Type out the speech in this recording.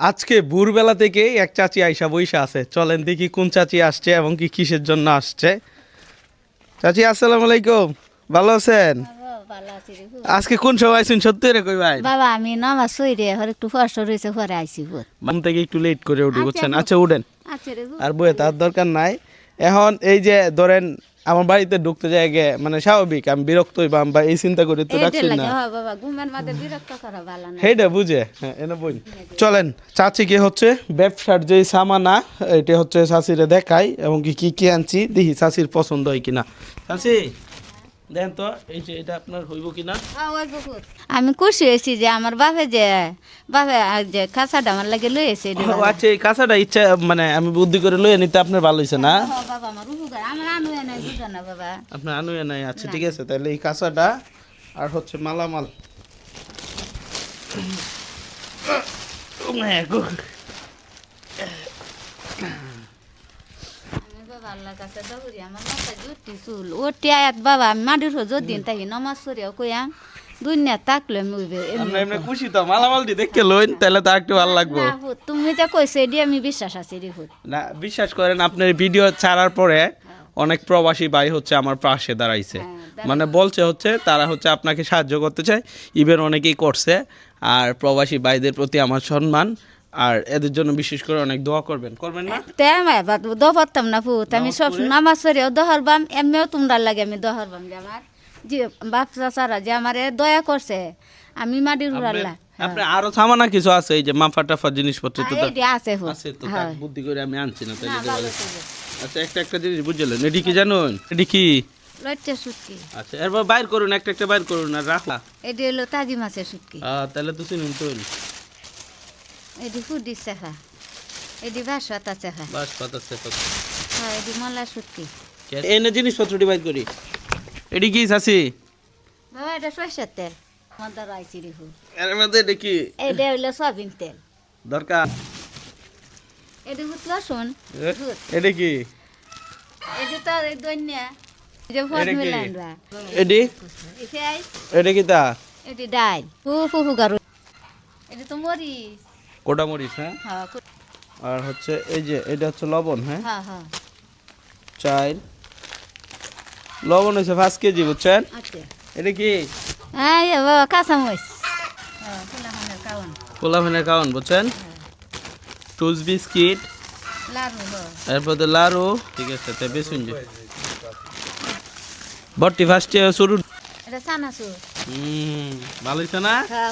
আজকে ভোরবেলা থেকেই এক চাচি আইসা বইসা আছে। চলেন দেখি কোন চাচি আসছে এবং কি কিসের জন্য আসছে। চাচি আসসালামু আলাইকুম। ভালো আছেন? আজকে কোন সময় আইছেন? সত্যি রে কই ভাই? বাবা আমি নামাজ সই রে হর একটু কষ্ট রয়েছে পরে আইসি ভোর। ঘুম থেকে একটু লেট করে উঠি বুঝছেন? আচ্ছা। উঠেন। আচ্ছা রে আর বইয়ে তার দরকার নাই। এখন এই যে ধরেন আমার বাড়িতে ঢুকতে যায় গে মানে স্বাভাবিক আমি বিরক্ত হইবাম বা এই চিন্তা করি তো রাখছি না। হ্যাঁ বাবা ঘুমের মাঝে বিরক্ত করা ভালো না। সেইটা বুঝে? হ্যাঁ এনে বই। চলেন চাচিকে হচ্ছে? ব্যবসার যে সামানা এটা হচ্ছে চাচিরে দেখাই এবং কি কি কি আনছি? দেখি চাচির পছন্দ হয় কিনা। চাচি দেখেন তো এই যে এটা আপনার হইব কিনা? আমি খুশি হয়েছি যে আমার বাপে যে বাপে যে খাঁচাটা আমার লাগে লই এসে আচ্ছা এই কাঁচাটা ইচ্ছা মানে আমি বুদ্ধি করে লইয়ে নিতে আপনার ভালো হয়েছে না? না বাবা। আপনার আনুয়ে নাই আচ্ছা ঠিক আছে তাহলে এই কাঁচাটা আর হচ্ছে মালামাল। তুমি যা কইছে এটি আমি বিশ্বাস আছি না বিশ্বাস করেন আপনার ভিডিও ছাড়ার পরে অনেক প্রবাসী ভাই হচ্ছে আমার পাশে দাঁড়াইছে। মানে বলছে হচ্ছে তারা হচ্ছে আপনাকে সাহায্য করতে চায় ইভেন অনেকেই করছে। আর প্রবাসী ভাইদের প্রতি আমার সম্মান আর এদের জন্য বিশেষ করে অনেক দোয়া করবেন। করবেন না? তে আমি দ পারতাম না ফুট আমি সব নামাজ সরিয়াও দহরবাম এমনিও তোমরা লাগে আমি দহরবাম যে আমার যে বাপ চাচারা যে আমার দয়া করছে আমি মাটির উড়াল্লা আপনি আরও সামানা কিছু আছে? এই যে মাফা টাফা জিনিসপত্র তো আছে আছে তো বুদ্ধি করে আমি আনছি না যাবে। আচ্ছা একটা একটা জিনিস বুঝলেন। এটি কি জানুন? এটি কি? লইটে সুটকি। আচ্ছা এরপর বাইর করুন একটা একটা বাইর করুন আর রাখা এটি হলো তাজি মাছের সুটকি। আহ, তাহলে তো চিনুন তো এটি ফুটি চেখা। এটি ভাসপাতা চেখা। বাস পাতা সে পাতা হ্যাঁ এটি মলা সুটকি এনে জিনিসপত্র ডিভাইড করি। এটি কি চাচি? বাবা এটা সরষের তেল। মদার আইসি রে ফুট এর মধ্যে এটি কি? এটা হইল সয়াবিন তেল। দরকার। এটি ফুট লসুন এ, কি? এটি তো এই দৈন্যা যে ফল এটা কি? মিলান রা এটি এটি কি তা? এটি ডাল ফু ফু ফু গারু এটি তো মরিচ। কোটা মরিচ হ্যাঁ হ্যাঁ আর হচ্ছে এই যে এটা হচ্ছে লবণ হ্যাঁ? হ্যাঁ হ্যাঁ। চাল লবণ হচ্ছে পাঁচ কেজি বুঝছেন? আচ্ছা। এটা কি? হ্যাঁ কাঁচামরিচ। হ্যাঁ কাউন বুঝছেন? টুস বিস্কিট। এরপর তো লাড়ু ঠিক আছে তে বেসুন যে বট্টি ফার্স্ট শুরু এটা হুম ভালো হয়েছে না? হ্যাঁ